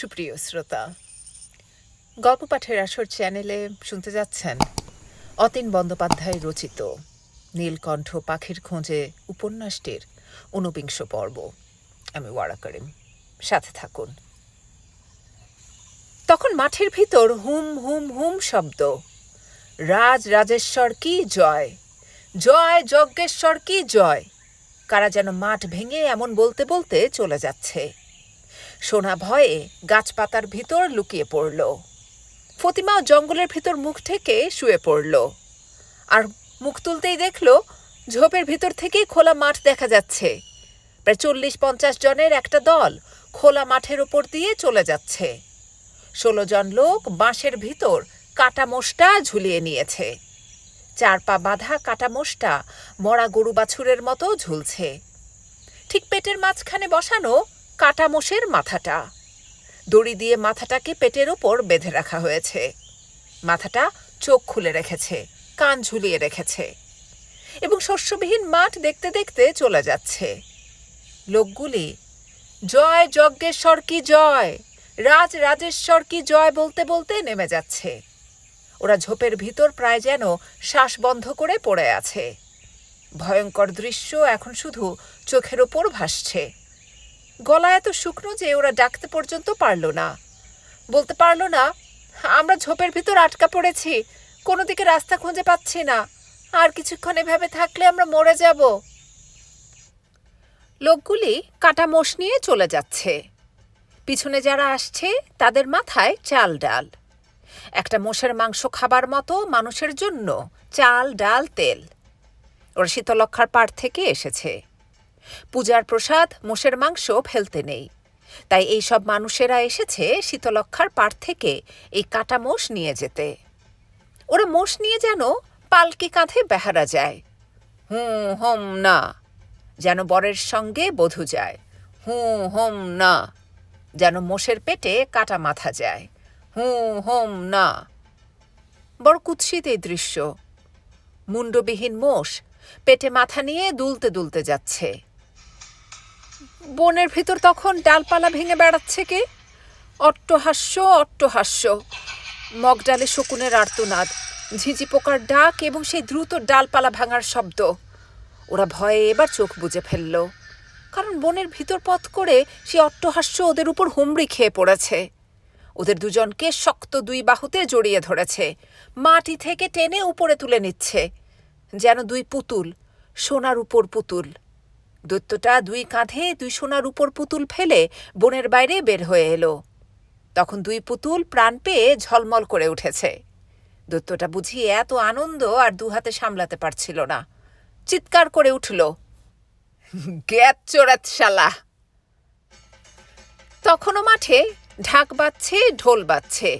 সুপ্রিয় শ্রোতা গল্প পাঠের আসর চ্যানেলে শুনতে যাচ্ছেন অতীন বন্দ্যোপাধ্যায় রচিত নীলকণ্ঠ পাখির খোঁজে উপন্যাসটির ঊনবিংশ পর্ব। আমি ওয়ারা করিম, সাথে থাকুন। তখন মাঠের ভিতর হুম হুম হুম শব্দ, রাজ রাজেশ্বর কি জয় জয় যজ্ঞেশ্বর কি জয়, কারা যেন মাঠ ভেঙে এমন বলতে বলতে চলে যাচ্ছে। সোনা ভয়ে গাছপাতার ভিতর লুকিয়ে পড়ল। ফতিমা জঙ্গলের ভিতর মুখ থেকে শুয়ে পড়ল। আর মুখ তুলতেই দেখল, ঝোপের ভিতর থেকেই খোলা মাঠ দেখা যাচ্ছে। প্রায় চল্লিশ পঞ্চাশ জনের একটা দল খোলা মাঠের ওপর দিয়ে চলে যাচ্ছে। ষোলো জন লোক বাঁশের ভিতর কাটা মোষটা ঝুলিয়ে নিয়েছে। চার পা বাঁধা কাটা মোষটা মরা গরু বাছুরের মতো ঝুলছে। ঠিক পেটের মাঝখানে বসানো কাটা মোষের মাথাটা। দড়ি দিয়ে মাথাটাকে পেটের ওপর বেঁধে রাখা হয়েছে। মাথাটা চোখ খুলে রেখেছে, কান ঝুলিয়ে রেখেছে এবং শস্যবিহীন মাঠ দেখতে দেখতে চলে যাচ্ছে। লোকগুলি, জয় যজ্ঞেশ্বর কি জয়? রাজ রাজেশ্বর কি জয়? বলতে বলতে নেমে যাচ্ছে। ওরা ঝোপের ভিতর প্রায় যেন শ্বাস বন্ধ করে পড়ে আছে। ভয়ঙ্কর দৃশ্য এখন শুধু চোখের ওপর ভাসছে। গলা এত শুকনো যে ওরা ডাকতে পর্যন্ত পারল না। বলতে পারল না, আমরা ঝোপের ভিতর আটকা পড়েছি, কোনো দিকে রাস্তা খুঁজে পাচ্ছি না, আর কিছুক্ষণ এভাবে থাকলে আমরা মরে যাব। লোকগুলি কাটা মোষ নিয়ে চলে যাচ্ছে। পিছনে যারা আসছে, তাদের মাথায় চাল ডাল। একটা মোষের মাংস খাবার মতো মানুষের জন্য চাল, ডাল, তেল। ওরা শীতলক্ষার পাড় থেকে এসেছে। পূজার প্রসাদ, মোষের মাংস ফেলতে নেই। তাই এই সব মানুষেরা এসেছে শীতলক্ষার পাড় থেকে এই কাটা মোষ নিয়ে যেতে। ওরা মোষ নিয়ে যেন পালকি কাঁধে বেহারা যায়। হুম, হোম, না। যেন বরের সঙ্গে বধূ যায়। হুঁ হোম, না। যেন মোষের পেটে কাটা মাথা যায়। হুঁ হোম, না। বড় কুৎসিত এই দৃশ্য। মুন্ডবিহীন মোষ পেটে মাথা নিয়ে দুলতে দুলতে যাচ্ছে। বনের ভিতর তখন ডালপালা ভেঙে বেড়াচ্ছে কে? অট্টহাস্য অট্টহাস্য। মগডালে শকুনের আর্তনাদ, ঝিঝি পোকার ডাক এবং সেই দ্রুত ডালপালা ভাঙার শব্দ। ওরা ভয়ে এবার চোখ বুজে ফেলল। কারণ বনের ভিতর পথ করে সে অট্টহাস্য ওদের উপর হুমড়ি খেয়ে পড়েছে। ওদের দুজনকে শক্ত দুই বাহুতে জড়িয়ে ধরেছে। মাটি থেকে টেনে উপরে তুলে নিচ্ছে। যেন দুই পুতুল, সোনার উপর পুতুল। দৈত্যটা দুই কাঁধে দুই সোনার উপর পুতুল ফেলে বনের বাইরে বের হয়ে এলো। তখন দুই পুতুল প্রাণ পেয়ে ঝলমল করে উঠেছে। দৈত্যটা বুঝি এত আনন্দ আর দু হাতে সামলাতে পারছিল না। চিৎকার করে উঠল গ্যাত চোরাত শালা! তখনও মাঠে ঢাক বাজছে, ঢোল বাজছে।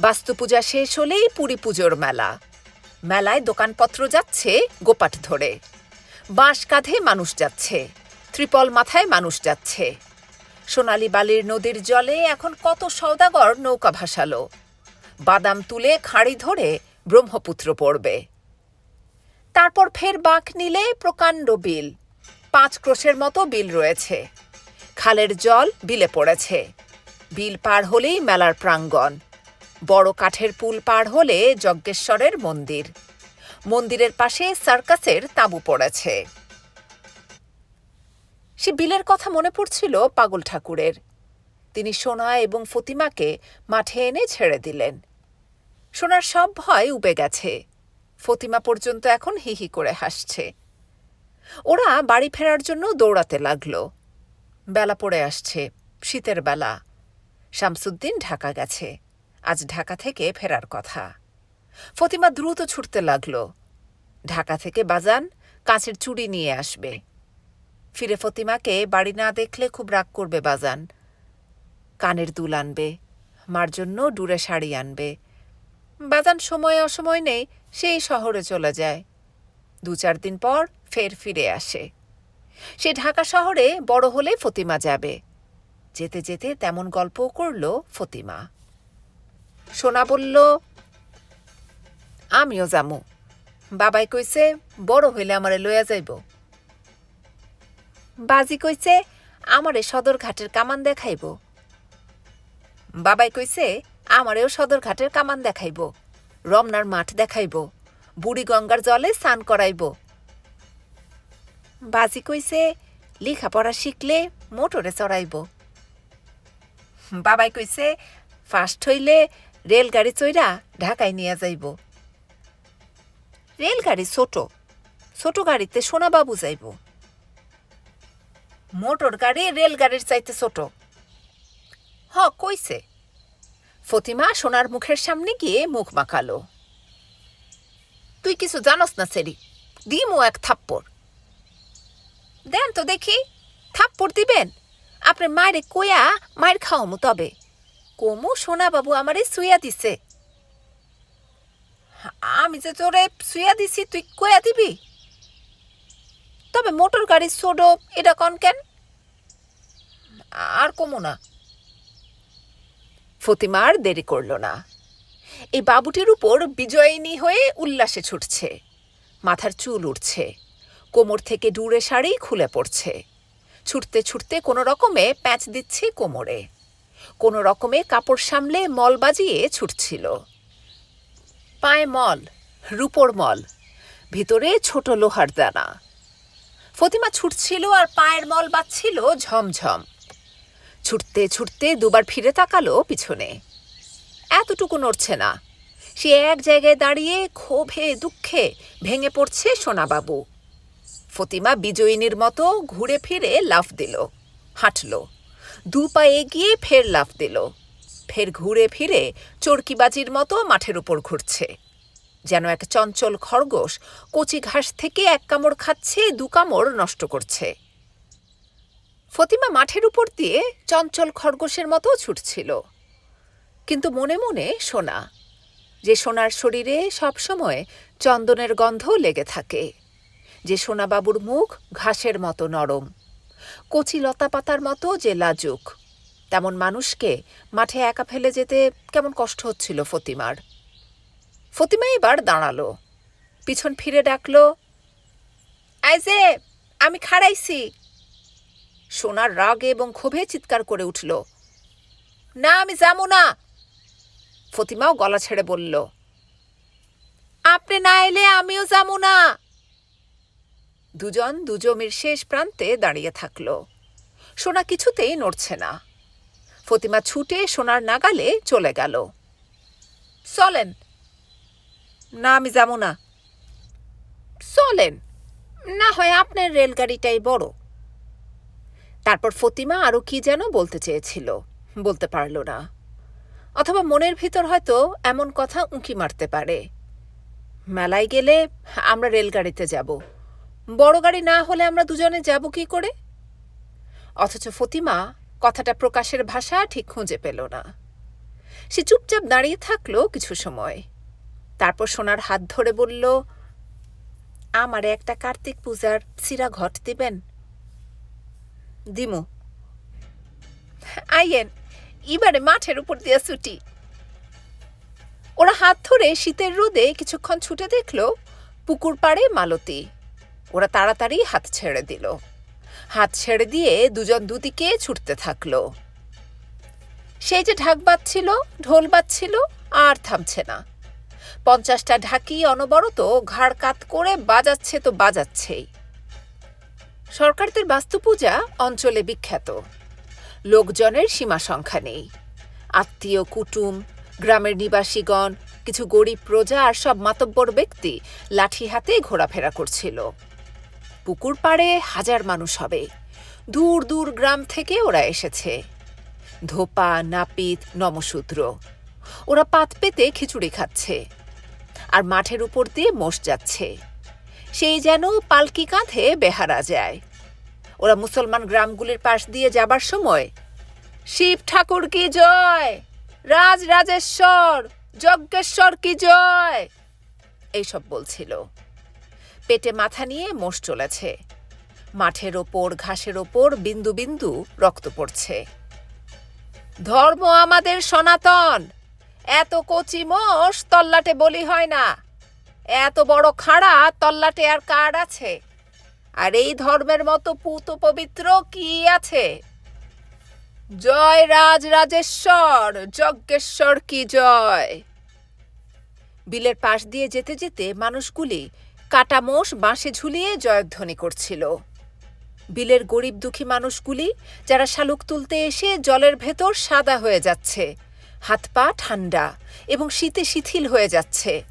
বাস্তু পূজা শেষ হলেই পুরী পুজোর মেলা। মেলায় দোকানপত্র যাচ্ছে গোপাট ধরে। বাঁশ কাঁধে মানুষ যাচ্ছে, ত্রিপল মাথায় মানুষ যাচ্ছে। সোনালি বালির নদীর জলে এখন কত সওদাগর নৌকা ভাসালো। বাদাম তুলে খাঁড়ি ধরে ব্রহ্মপুত্র পড়বে। তারপর ফের বাঁক নিলে প্রকাণ্ড বিল, পাঁচ ক্রোশের মতো বিল রয়েছে। খালের জল বিলে পড়েছে। বিল পার হলেই মেলার প্রাঙ্গণ। বড় কাঠের পুল পার হলে যজ্ঞেশ্বরের মন্দির। মন্দিরের পাশে সার্কাসের তাঁবু পড়েছে। সে বিলের কথা মনে পড়ছিল পাগল ঠাকুরের। তিনি সোনা এবং ফতিমাকে মাঠে এনে ছেড়ে দিলেন। সোনার সব ভয় উবে গেছে। ফতিমা পর্যন্ত এখন হিহি করে হাসছে। ওরা বাড়ি ফেরার জন্য দৌড়াতে লাগল। বেলা পড়ে আসছে, শীতের বেলা। শামসুদ্দিন ঢাকা গেছে। আজ ঢাকা থেকে ফেরার কথা। ফতিমা দ্রুত ছুটতে লাগল। ঢাকা থেকে বাজান কাঁচের চুড়ি নিয়ে আসবে। ফিরে ফতিমাকে বাড়ি না দেখলে খুব রাগ করবে বাজান। কানের দুল আনবে, মার জন্য ডুরে শাড়ি আনবে। বাজান সময় অসময় নেই, সেই শহরে চলে যায়। দু চার দিন পর ফের ফিরে আসে। সে ঢাকা শহরে বড় হলে ফতিমা যাবে। যেতে যেতে তেমন গল্পও করল ফতিমা। সোনা বলল আমিও যামু। বাবাই কইছে, বড় হইলে আমারে লইয়া যাইব। বাজি কইছে, আমারে সদর ঘাটের কামান দেখাইব। বাবাই কইছে, আমারেও সদরঘাটের কামান দেখাইব। রমনার মাঠ দেখাইব। বুড়ি গঙ্গার জলে স্নান করাইব। বাজি কইছে, লেখাপড়া শিখলে মোটরে চড়াইব। বাবাই কইছে ফার্স্ট হইলে রেলগাড়ি চইরা ঢাকায় নিয়ে যাইব। রেলগাড়ি ছোট। ছোট গাড়িতে সোনাবাবু যাইব। মোটর গাড়ি রেলগাড়ির চাইতে ছোট। হ, কইছে। ফতিমা সোনার মুখের সামনে গিয়ে মুখ মাখালো। তুই কিছু জানস না, সেরি? দিমু এক থাপ্পড়। দেন তো দেখি, থাপ্পড় দিবেন? আপনি মায়ের কইয়া মায়ের খাওয়ামু তবে। কমু সোনাবাবু আমারে সুইয়া দিছে। আমি যে তোরে শুয়া দিছি, তুই কয়া দিবি? তবে মোটর গাড়ির সোডো এটা কন কেন? আর কমু না। ফতিমার দেরি করল না। এই বাবুটির উপর বিজয়িনী হয়ে উল্লাসে ছুটছে। মাথার চুল উঠছে কোমর থেকে ডুরে শাড়ি খুলে পড়ছে। ছুটতে ছুটতে কোনো রকমে প্যাঁচ দিচ্ছে কোমরে। কোনো রকমে কাপড় সামলে মল বাজিয়ে ছুটছিল। পায়ে মল, রূপোর মল, ভিতরে ছোট লোহার দানা। ফতিমা ছুটছিল আর পায়ের মল বাজছিল ঝমঝম। ছুটতে ছুটতে দুবার ফিরে তাকালো পিছনে। এতটুকু নড়ছে না। সে এক জায়গায় দাঁড়িয়ে ক্ষোভে, দুঃখে ভেঙে পড়ছে সোনাবাবু। ফতিমা বিজয়িনীর মতো ঘুরে ফিরে লাফ দিল, হাঁটল। দু পা এগিয়ে ফের লাফ দিল। ফের ঘুরে ফিরে চরকিবাজির মতো মাঠের উপর ঘুরছে। যেন এক চঞ্চল খরগোশ কচি ঘাস থেকে এক কামড় খাচ্ছে, দু কামড় নষ্ট করছে। ফতিমা মাঠের উপর দিয়ে চঞ্চল খরগোশের মতো ছুটছিল। কিন্তু মনে মনে সোনা, যে সোনার শরীরে সবসময় চন্দনের গন্ধ লেগে থাকে, যে সোনাবাবুর মুখ ঘাসের মতো নরম, কচি লতা পাতার মতো যে লাজুক। তেমন মানুষকে মাঠে একা ফেলে যেতে কেমন কষ্ট হচ্ছিল ফতিমার। ফতিমা এবার দাঁড়াল, পিছন ফিরে ডাকলো আইজে আমি খাড়াইছি। সোনার রাগে এবং ক্ষোভে চিৎকার করে উঠল, না, আমি যাব না। ফতিমাও গলা ছেড়ে বলল, আপনি না এলে আমিও যাব না। দুজন দুজমির শেষ প্রান্তে দাঁড়িয়ে থাকল। সোনা কিছুতেই নড়ছে না। ফতিমা ছুটে সোনার নাগালে চলে গেল। চলেন। না, আমি যাব না। চলেন। না হয় আপনার রেলগাড়িটাই বড়। তারপর ফতিমা আরও কি যেন বলতে চেয়েছিল, বলতে পারল না। অথবা মনের ভিতর হয়তো এমন কথা উঁকি মারতে পারে। মেলায় গেলে আমরা রেলগাড়িতে যাব। বড় গাড়ি না হলে আমরা দুজনে যাব কি করে? অথচ ফতিমা কথাটা প্রকাশের ভাষা ঠিক খুঁজে পেল না। সে চুপচাপ দাঁড়িয়ে থাকল কিছু সময়। তারপর সোনার হাত ধরে বলল, আমারে একটা কার্তিক পূজার সিরা ঘট দিবেন? দিমু। আইয়েন, এবারে মাঠের উপর দিয়ে ছুটি। ওরা হাত ধরে শীতের রোদে কিছুক্ষণ ছুটে দেখল পুকুর পাড়ে মালতী। ওরা তাড়াতাড়ি হাত ছেড়ে দিল। হাত ছেড়ে দিয়ে দুজন দুদিকে ছুটতে থাকল। সেই যে ঢাক বাজছিল, ঢোল বাজছিল, আর থামছে না। পঞ্চাশটা ঢাকি অনবরত ঘাড় কাত করে বাজাচ্ছে তো বাজাচ্ছেই। সরকারদের বাস্তুপূজা অঞ্চলে বিখ্যাত। লোকজনের সীমা সংখ্যা নেই। আত্মীয়, কুটুম, গ্রামের নিবাসীগণ, কিছু গরিব প্রজা আর সব মাতব্বর ব্যক্তি লাঠি হাতে ঘোরাফেরা করছিল। পুকুর পাড়ে হাজার মানুষ হবে। দূর দূর গ্রাম থেকে ওরা এসেছে। ধোপা, নাপিত নমশূদ্র ওরা পাত পেতে খিচুড়ি খাচ্ছে আর মাঠের উপর দিয়ে মোষ যাচ্ছে। সেই যেন পালকি কাঁধে বেহারা যায়। ওরা মুসলমান গ্রামগুলির পাশ দিয়ে যাবার সময়, শিব ঠাকুর কি জয়? রাজ রাজেশ্বর, যজ্ঞেশ্বর কি জয়? এইসব বলছিল। পেটে মাথা নিয়ে মোষ চলেছে। মাঠের ওপর, ঘাসের ওপর বিন্দু বিন্দু রক্ত পড়ছে। ধর্ম আমাদের সনাতন। এত কচি মোষ তল্লাটে বলি হয় না। এত বড় খাড়া তল্লাটে আর কার আছে? আর এই ধর্মের মতো পুত পবিত্র কি আছে? জয় রাজ রাজেশ্বর যজ্ঞেশ্বর কি জয়? বিলের পাশ দিয়ে যেতে যেতে মানুষগুলি কাটা মোষ বাঁশে ঝুলিয়ে জয়ধ্বনি করছিল। বিলের গরিব দুঃখী মানুষগুলি, যারা শালুক তুলতে এসে জলের ভেতর সাদা হয়ে যাচ্ছে, হাত পা ঠান্ডা এবং শীতে শিথিল হয়ে যাচ্ছে।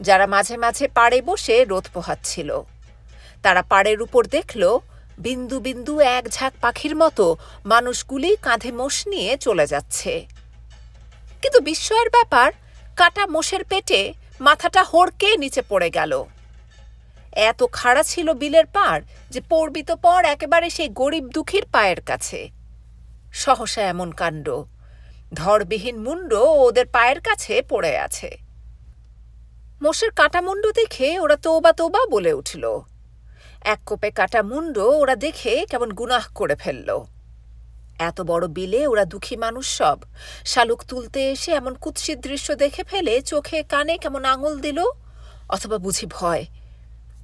যারা মাঝে মাঝে পাড়ে বসে রোদ পোহাচ্ছিল। তারা পাড়ের উপর দেখল, বিন্দু বিন্দু এক ঝাঁক পাখির মতো মানুষগুলি কাঁধে মোষ নিয়ে চলে যাচ্ছে। কিন্তু বিস্ময়ের ব্যাপার, কাটা মোষের পেটে মাথাটা হড়কে নিচে পড়ে গেল। এত খাড়া ছিল বিলের পাড় যে পড়বি তো পর একেবারে সেই গরিব দুঃখীর পায়ের কাছে। সহসা এমন কাণ্ড। ধরবিহীন মুন্ড ওদের পায়ের কাছে পড়ে আছে। মোষের কাটা মুন্ড দেখে ওরা তোবা তোবা বলে উঠল। এক কোপে কাটা মুন্ড ওরা দেখে কেমন গুনাহ করে ফেলল। এত বড় বিলে ওরা দুঃখী মানুষ সব। শালুক তুলতে এসে এমন কুৎসিত দৃশ্য দেখে ফেলে চোখে কানে কেমন আঙুল দিল, অথবা বুঝি ভয়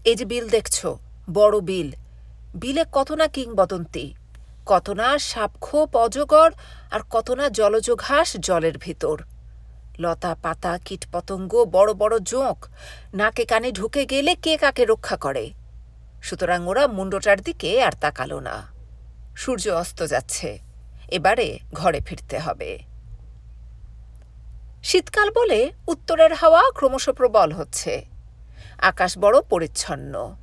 এই যে বিল দেখছ, বড় বিল। বিলে কত না কিংবদন্তি। কত না সাপখোপ অজগর, আর কত না জলজ ঘাস জলের ভিতর। লতা, পাতা, কীটপতঙ্গ, বড় বড় জোঁক, নাকে কানে ঢুকে গেলে কে কাকে রক্ষা করে? সুতরাং ওরা মুন্ডটার দিকে আর তাকালো না। সূর্য অস্ত যাচ্ছে। এবারে ঘরে ফিরতে হবে। শীতকাল বলে উত্তরের হাওয়া ক্রমশ প্রবল হচ্ছে। আকাশ বড় পরিচ্ছন্ন।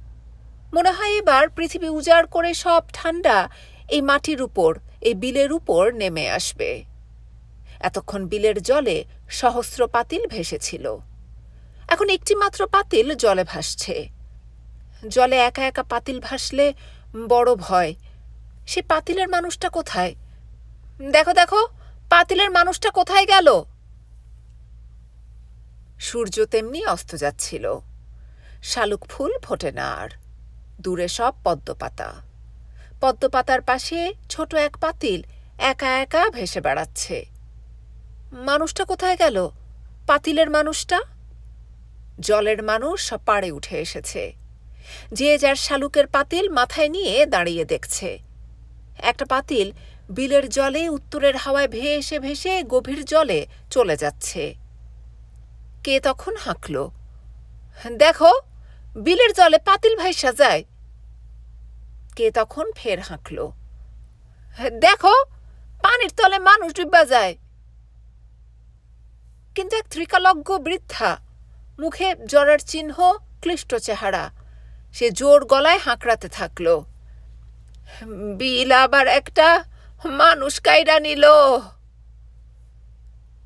মনে হয় এবার পৃথিবী উজাড় করে সব ঠান্ডা এই মাটির উপর, এই বিলের উপর নেমে আসবে। এতক্ষণ বিলের জলে সহস্র পাতিল ভেসেছিল। এখন একটি মাত্র পাতিল জলে ভাসছে। জলে একা একা পাতিল ভাসলে বড় ভয়। সে পাতিলের মানুষটা কোথায়? দেখো দেখো, পাতিলের মানুষটা কোথায় গেল? সূর্য তেমনি অস্ত যাচ্ছিল। শালুক ফুল ফোটে না আর। দূরে সব পদ্মপাতা। পদ্মপাতার পাশে ছোট এক পাতিল একা একা ভেসে বেড়াচ্ছে। মানুষটা কোথায় গেল? পাতিলের মানুষটা? জলের মানুষ সব পাড়ে উঠে এসেছে। যে যার শালুকের পাতিল মাথায় নিয়ে দাঁড়িয়ে দেখছে। একটা পাতিল বিলের জলে উত্তরের হাওয়ায় ভেসে ভেসে গভীর জলে চলে যাচ্ছে। কে তখন হাঁকল? দেখো! বিলের জলে পাতিল ভাই সাজায়। কে তখন ফের হাঁকল। দেখো, পানির তলে মানুষ ডুববা যায়। কিন্তু এক ত্রিকালজ্ঞ বৃদ্ধা, মুখে জ্বরের চিহ্ন, ক্লিষ্ট চেহারা, সে জোর গলায় হাঁকড়াতে থাকল। বিল আবার একটা মানুষ কাইরা নিল।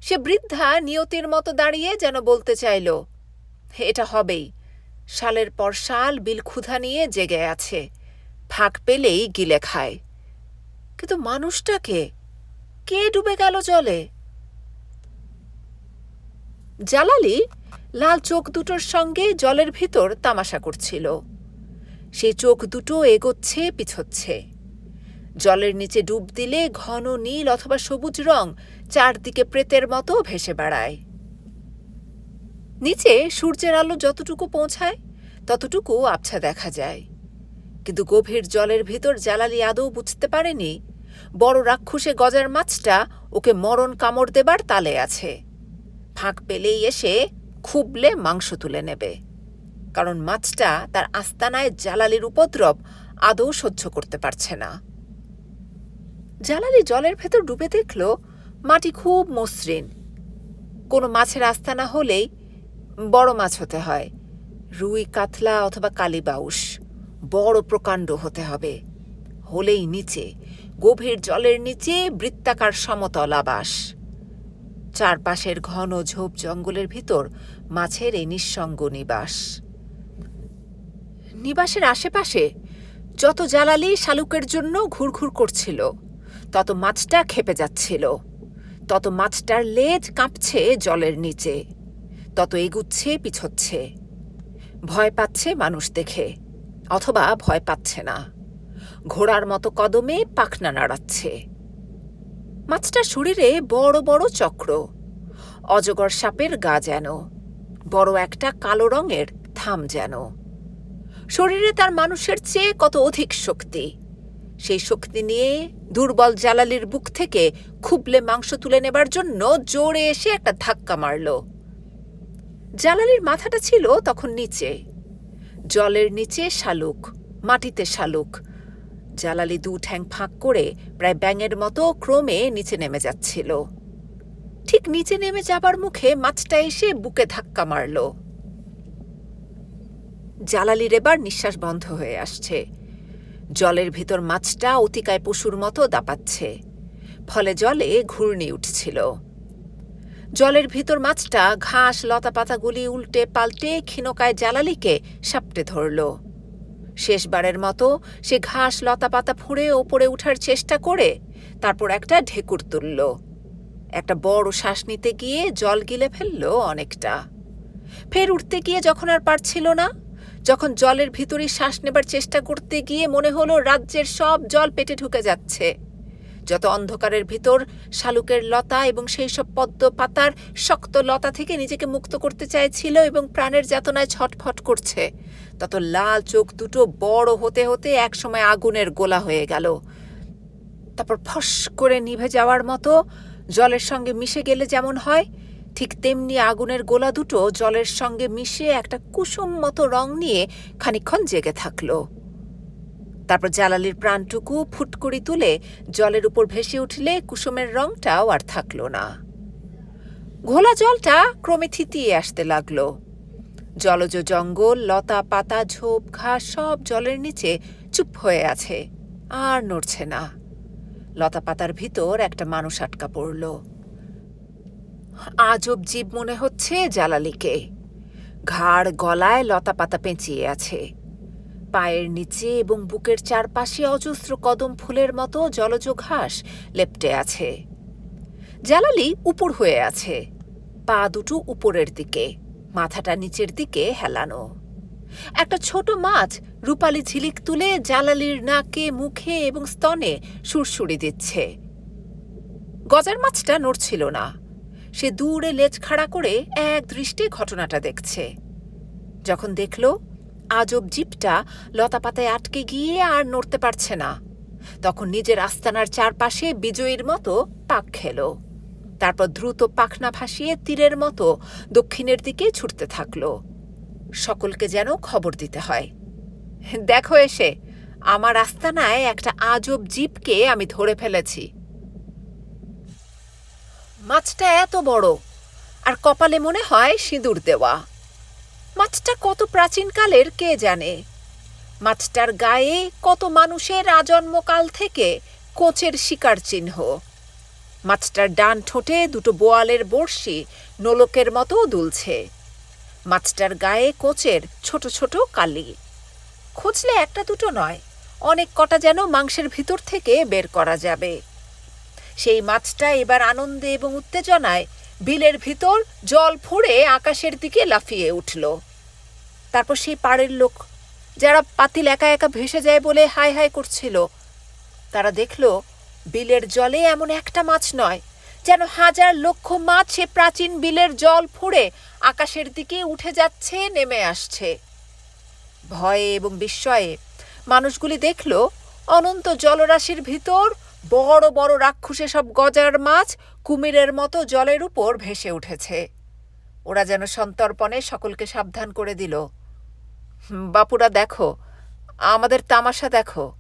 সে বৃদ্ধা নিয়তির মতো দাঁড়িয়ে যেন বলতে চাইল, এটা হবেই। শালের পর শাল বিল ক্ষুধা নিয়ে জেগে আছে। ফাঁক পেলেই গিলে খায়। কিন্তু মানুষটাকে কে ডুবে গেল জলে? জালালি লাল চোখ দুটোর সঙ্গে জলের ভিতর তামাশা করছিল। সে চোখ দুটো এগোচ্ছে, পিছচ্ছে। জলের নিচে ডুব দিলে ঘন নীল অথবা সবুজ রং চারদিকে প্রেতের মতো ভেসে বেড়ায়। নিচে সূর্যের আলো যতটুকু পৌঁছায়, ততটুকু আবছা দেখা যায়। কিন্তু গভীর জলের ভিতর জ্বালালি আদৌ বুঝতে পারেনি, বড় রাক্ষসে গজার মাছটা ওকে মরণ কামড় দেবার তালে আছে। ফাঁক পেলেই এসে খুবলে মাংস তুলে নেবে। কারণ মাছটা তার আস্তানায় জালালির উপদ্রব আদৌ সহ্য করতে পারছে না। জালালি জলের ভেতর ডুবে দেখল, মাটি খুব মসৃণ। কোনো মাছের আস্তানা হলেই বড় মাছ হতে হয়। রুই, কাতলা অথবা কালীবাউস বড় প্রকাণ্ড হতে হবে। হলেই নিচে, গভীর জলের নিচে বৃত্তাকার সমতল আবাস। চারপাশের ঘন ঝোপ জঙ্গলের ভিতর মাছের এই নিঃসঙ্গ নিবাস। নিবাসের আশেপাশে যত জ্বালালি শালুকের জন্য ঘুরঘুর করছিল, তত মাছটা খেপে যাচ্ছিল। তত মাছটার লেজ কাঁপছে জলের নিচে। তত এগুচ্ছে, পিছচ্ছে। ভয় পাচ্ছে মানুষ দেখে, অথবা ভয় পাচ্ছে না। ঘোড়ার মতো কদমে পাখনা নাড়াচ্ছে। মাছটার শরীরে বড় বড় চক্র। অজগর সাপের গা যেন, বড় একটা কালো রঙের থাম যেন। শরীরে তার মানুষের চেয়ে কত অধিক শক্তি। সেই শক্তি নিয়ে দুর্বল জালালির বুক থেকে খুবলে মাংস তুলে নেবার জন্য জোরে এসে একটা ধাক্কা মারল। জালালির মাথাটা ছিল তখন নিচে। জলের নিচে শালুক, মাটিতে শালুক। জালালি দু ঠ্যাং ফাঁক করে প্রায় ব্যাঙের মতো ক্রমে নিচে নেমে যাচ্ছিল। ঠিক নিচে নেমে যাবার মুখে মাছটা এসে বুকে ধাক্কা মারল। জালালির এবার নিঃশ্বাস বন্ধ হয়ে আসছে। জলের ভিতর মাছটা অতিকায় পশুর মতো দাপাচ্ছে। ফলে জলে ঘূর্ণি উঠছিল। জলের ভিতর মাছটা ঘাস, লতাপাতাগুলি উল্টে পাল্টে ক্ষীণকায় জালালিকে সাপটে ধরল। শেষবারের মতো সে ঘাস, লতাপাতা ফুঁড়ে ওপরে উঠার চেষ্টা করে তারপর একটা ঢেকুর তুলল। একটা বড় শ্বাস নিতে গিয়ে জল গিলে ফেলল অনেকটা। ফের উঠতে গিয়ে যখন আর পারছিল না, যখন জলের ভিতরে শ্বাস নেবার চেষ্টা করতে গিয়ে মনে হলো রাজ্যের সব জল পেটে ঢুকে যাচ্ছে। যত অন্ধকারের ভিতর, শালুকের লতা এবং সেই সব পদ্ম পাতার শক্ত লতা থেকে নিজেকে মুক্ত করতে চাইছিল এবং প্রাণের যাতনায় ছটফট করছে। তত লাল চোখ দুটো বড় হতে হতে একসময় আগুনের গোলা হয়ে গেল। তারপর ফস করে নিভে যাওয়ার মতো জলের সঙ্গে মিশে গেলে যেমন হয়, ঠিক তেমনি আগুনের গোলা দুটো জলের সঙ্গে মিশে একটা কুসুম মতো রং নিয়ে খানিক্ষণ জেগে থাকল। তারপর জালালির প্রাণটুকু ফুটকুড়ি তুলে জলের উপর ভেসে উঠলে কুসুমের রংটাও আর থাকল না। ঘোলা জলটা ক্রমে থিতিয়ে আসতে লাগল। জলজ জঙ্গল, লতা পাতা, ঝোপ, ঘাস সব জলের নিচে চুপ হয়ে আছে, আর নড়ছে না। লতা পাতার ভিতর একটা মানুষ আটকা পড়ল। আজব জীব মনে হচ্ছে জালালিকে। ঘাড় গলায় লতা পাতা পেঁচিয়ে আছে। পায়ের নিচে এবং বুকের চারপাশে অজস্র কদম ফুলের মতো জলজ ঘাস লেপটে আছে। জালালি উপর হয়ে আছে। পা দুটো উপরের দিকে, মাথাটা নিচের দিকে হেলানো। একটা ছোট মাছ রূপালি ঝিলিক তুলে জালালির নাকে, মুখে এবং স্তনে সুরসুরি দিচ্ছে। গজার মাছটা নড়ছিল না। সে দূরে লেজ খাড়া করে এক দৃষ্টি ঘটনাটা দেখছে। যখন দেখল আজব জিপটা লতাপাতায় আটকে গিয়ে আর নড়তে পারছে না। তখন নিজের আস্তানার চারপাশে বিজয়ীর মতো পাক খেল। তারপর দ্রুত পাখনা ভাসিয়ে তীরের মতো দক্ষিণের দিকে ছুটতে থাকল। সকলকে যেন খবর দিতে হয়। দেখো এসে, আমার আস্তানায় একটা আজব জিপকে আমি ধরে ফেলেছি। মাছটা এত বড়, আর কপালে মনে হয় সিঁদুর দেওয়া। মাছটা কত প্রাচীনকালের কে জানে? মাছটার গায়ে কত মানুষের আজন্মকাল থেকে কোচের শিকার চিহ্ন? মাছটার ডান ঠোঁটে দুটো বোয়ালের বড়শি নোলকের মতো দুলছে। মাছটার গায়ে কোচের ছোট ছোট কালি। খুঁজলে একটা দুটো নয়, অনেক কটা যেন মাংসের ভিতর থেকে বের করা যাবে। সেই মাছটা এবার আনন্দে এবং উত্তেজনায় বিলের ভিতর জল ফুঁড়ে আকাশের দিকে লাফিয়ে উঠল। তারপর সেই পাড়ের লোক যারা পাতিল একা একা ভেসে যায় বলে হাই হাই করছিল। তারা দেখল বিলের জলে এমন একটা মাছ নয় যেন হাজার লক্ষ মাছ সে প্রাচীন বিলের জল ফুঁড়ে আকাশের দিকে উঠে যাচ্ছে নেমে আসছে। ভয়ে এবং বিস্ময়ে মানুষগুলি দেখল অনন্ত জলরাশির ভিতর বড় বড় রাক্ষসে সব গজার মাছ কুমিরের মতো জলের উপর ভেসে উঠেছে। ওরা যেন সন্তর্পণে সকলকে সাবধান করে দিল। "হুম, বাপুরা দেখো, আমাদের তামাশা দেখো।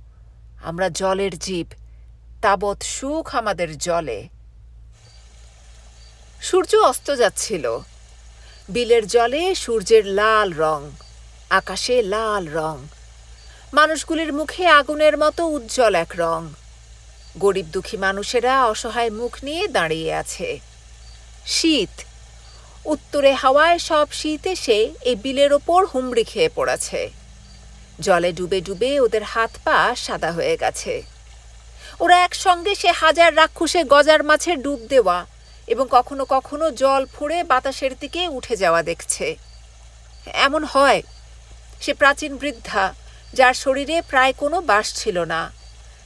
আমরা জলের জীব, তাবৎ সুখ আমাদের জলে। সূর্য অস্ত যাচ্ছিল। বিলের জলে সূর্যের লাল রং, আকাশে লাল রং। মানুষগুলির মুখে আগুনের মতো উজ্জ্বল এক রং। গরিব দুঃখী মানুষেরা অসহায় মুখ নিয়ে দাঁড়িয়ে আছে। শীত উত্তরে হাওয়ায় সব শীত এসে এই বিলের ওপর হুমড়ি খেয়ে পড়েছে। জলে ডুবে ডুবে ওদের হাত পা সাদা হয়ে গেছে। ওরা একসঙ্গে সে হাজার রাক্ষসে গজার মাছের ডুব দেওয়া এবং কখনো কখনো জল ফুঁড়ে বাতাসের দিকে উঠে যাওয়া দেখছে। এমন হয়, সে প্রাচীন বৃদ্ধা যার শরীরে প্রায় কোনো বাস ছিল না,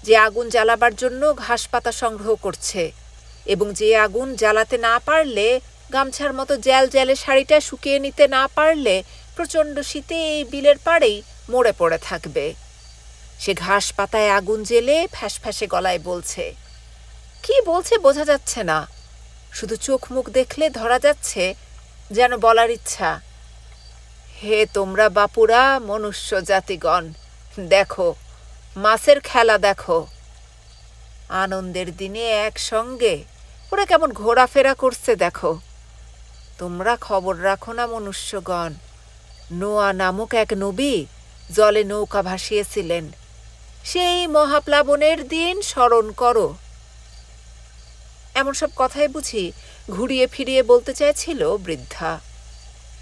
যে আগুন জ্বালাবার জন্য ঘাস পাতা সংগ্রহ করছে এবং যে আগুন জ্বালাতে না পারলে গামছার মতো জ্যাল জ্যালে শাড়িটা শুকিয়ে নিতে না পারলে প্রচণ্ড শীতে এই বিলের পাড়েই মরে পড়ে থাকবে। সে ঘাস পাতায় আগুন জেলে ফ্যাস ফ্যাসে গলায় বলছে, কি বলছে বোঝা যাচ্ছে না। শুধু চোখ মুখ দেখলে ধরা যাচ্ছে, যেন বলার ইচ্ছা। হে তোমরা বাপুরা, মনুষ্য জাতিগণ, দেখো, মাছের খেলা দেখো। আনন্দের দিনে একসঙ্গে ওরা কেমন ঘোরাফেরা করছে দেখো। তোমরা খবর রাখো না, মনুষ্যগণ। নোয়া নামক এক নবী জলে নৌকা ভাসিয়েছিলেন। সেই মহাপ্লাবনের দিন স্মরণ করো। এমন সব কথাই বুঝি ঘুরিয়ে ফিরিয়ে বলতে চাইছিল বৃদ্ধা।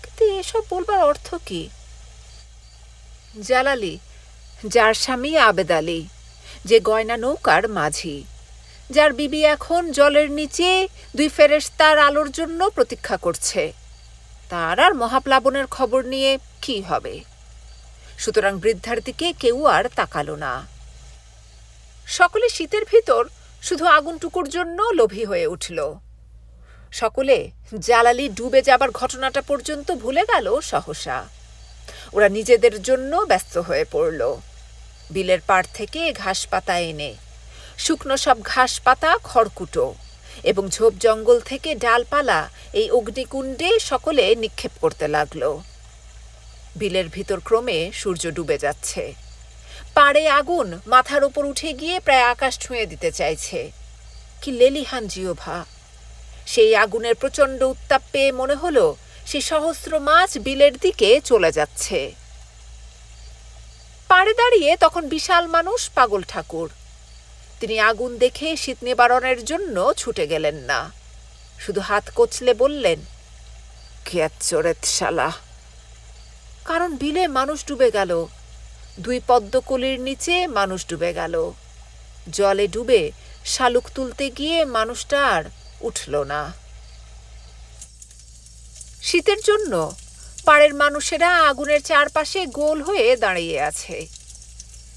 কিন্তু এসব বলবার অর্থ কি? জালালি, যার স্বামী আবেদ আলী, যে গয়না নৌকার মাঝি। যার বিবি এখন জলের নিচে দুই ফেরেশতার আলোর জন্য প্রতীক্ষা করছে। তার আর মহাপ্লাবনের খবর নিয়ে কি হবে? সুতরাং বৃদ্ধার দিকে কেউ আর তাকালো না। সকলে শীতের ভিতর শুধু আগুনটুকুর জন্য লোভী হয়ে উঠল। সকলে জালালি ডুবে যাবার ঘটনাটা পর্যন্ত ভুলে গেল সহসা। ওরা নিজেদের জন্য ব্যস্ত হয়ে পড়ল। বিলের পাড় থেকে ঘাস পাতা এনে শুকনো সব ঘাস পাতা, খড়কুটো এবং ঝোপ জঙ্গল থেকে ডালপালা এই অগ্নিকুণ্ডে সকলে নিক্ষেপ করতে লাগল। বিলের ভিতর ক্রমে সূর্য ডুবে যাচ্ছে। পাড়ে আগুন মাথার ওপর উঠে গিয়ে প্রায় আকাশ ছুঁয়ে দিতে চাইছে। কি লেলিহান জিওভা সেই আগুনের প্রচণ্ড উত্তাপ পেয়ে মনে হলো সেই সহস্র মাছ বিলের দিকে চলে যাচ্ছে। পাড়ে দাঁড়িয়ে তখন বিশাল মানুষ পাগল ঠাকুর তিনি আগুন দেখে শীত নিবারণের জন্য ছুটে গেলেন না। শুধু হাত কচলে বললেন শালা! কারণ বিলে মানুষ ডুবে গেল। দুই পদ্মকলির নিচে মানুষ ডুবে গেল। জলে ডুবে শালুক তুলতে গিয়ে মানুষটা আর উঠল না। শীতের জন্য পাড়ের মানুষেরা আগুনের চারপাশে গোল হয়ে দাঁড়িয়ে আছে।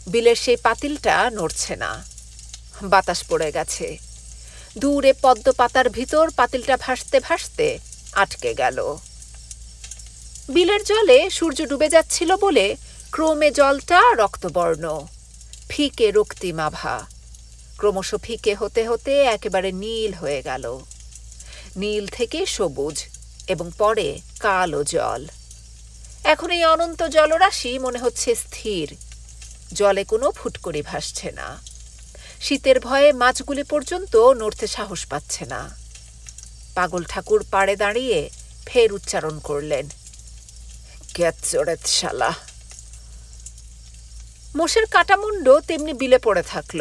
বিলের সেই পাতিলটা নড়ছে না। বাতাস পড়ে গেছে। দূরে পদ্ম পাতার ভিতর পাতিলটা ভাসতে ভাসতে আটকে গেল। বিলের জলে সূর্য ডুবে যাচ্ছিল বলে ক্রমে জলটা রক্তবর্ণ। ফিকে রক্তিমাভা ক্রমশ ফিকে হতে হতে একেবারে নীল হয়ে গেল। নীল থেকে সবুজ এবং পরে কালো জল। এখন এই অনন্ত জলরাশি মনে হচ্ছে স্থির। জলে কোনো ফুটকড়ি ভাসছে না। শীতের ভয়ে মাছগুলি পর্যন্ত নড়তে সাহস পাচ্ছে না। পাগল ঠাকুর পাড়ে দাঁড়িয়ে ফের উচ্চারণ করলেন শালা! মোষের কাটামুণ্ড তেমনি বিলে পড়ে থাকল।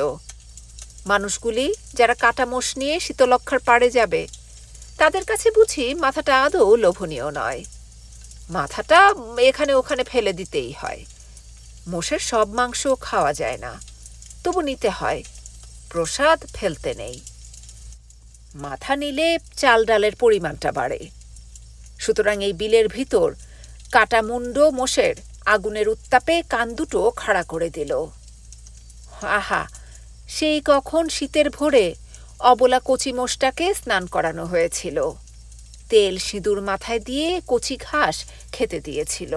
মানুষগুলি যারা কাটা মোষ নিয়ে শীতলক্ষার পাড়ে যাবে, তাদের কাছে বুঝি মাথাটা আদৌ লোভনীয় নয়। মাথাটা এখানে ওখানে ফেলে দিতেই হয়। মোষের সব মাংস খাওয়া যায় না, তবু নিতে হয়। প্রসাদ ফেলতে নেই। মাথা নিলে চাল ডালের পরিমাণটা বাড়ে। সুতরাং এই বিলের ভিতর কাটামুন্ড মোষের আগুনের উত্তাপে কান দুটো খাড়া করে দিল। আহা, সেই কখন শীতের ভোরে অবলা কচি মোষটাকে স্নান করানো হয়েছিল। তেল সিঁদুর মাথায় দিয়ে কচি ঘাস খেতে দিয়েছিল।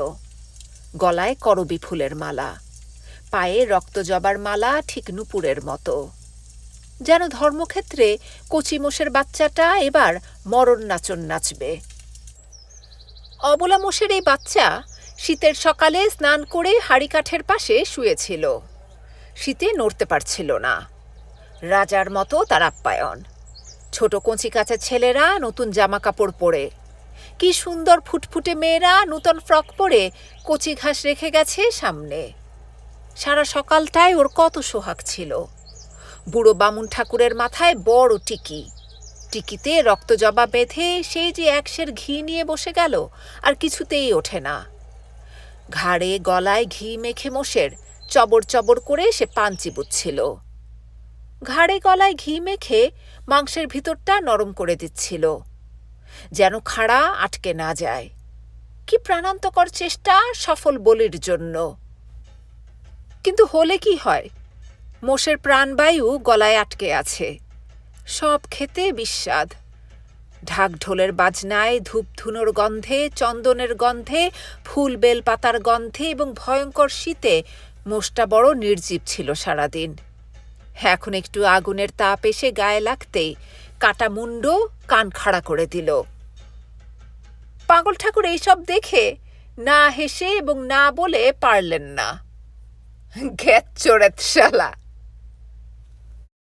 গলায় করবি ফুলের মালা। পায়ে রক্ত জবার মালা ঠিক নুপুরের মতো। যেন ধর্মক্ষেত্রে কচি মোষের বাচ্চাটা এবার মরণ নাচন নাচবে। অবলা মোষের এই বাচ্চা শীতের সকালে স্নান করে হাড়ি কাঠের পাশে শুয়েছিল। শীতে নড়তে পারছিল না। রাজার মতো তার আপ্যায়ন। ছোট কচি কাঁচা ছেলেরা নতুন জামা কাপড় পরে। কি সুন্দর ফুটফুটে মেয়েরা নূতন ফ্রক পরে কচি ঘাস রেখে গেছে সামনে। সারা সকালটায় ওর কত সোহাগ ছিল। বুড়ো বামুন ঠাকুরের মাথায় বড় টিকি। টিকিতে রক্ত জবা বেঁধে সেই যে একশের ঘি নিয়ে বসে গেল, আর কিছুতেই ওঠে না। ঘাড়ে গলায় ঘি মেখে মোষের, চবর চবর করে সে পান চিবুচ্ছিল। ঘাড়ে গলায় ঘি মেখে মাংসের ভিতরটা নরম করে দিচ্ছিল, যেন খাড়া আটকে না যায়। কি প্রাণান্তকর চেষ্টা সফল বলির জন্য। কিন্তু হলে কি হয়? মোষের প্রাণবায়ু গলায় আটকে আছে। সব খেতে বিস্বাদ ঢাক ঢোলের বাজনায় ধূপধুনোর গন্ধে, চন্দনের গন্ধে, ফুল বেল পাতার গন্ধে এবং ভয়ঙ্কর শীতে মোষটা বড় নির্জীব ছিল সারাদিন। এখন একটু আগুনের তাপ এসে গায়ে লাগতেই কাটা মুন্ডো কান খাড়া করে দিল। পাগল ঠাকুর এইসব দেখে না হেসে এবং না বলে পারলেন না। গ্যাত চোরেত শালা।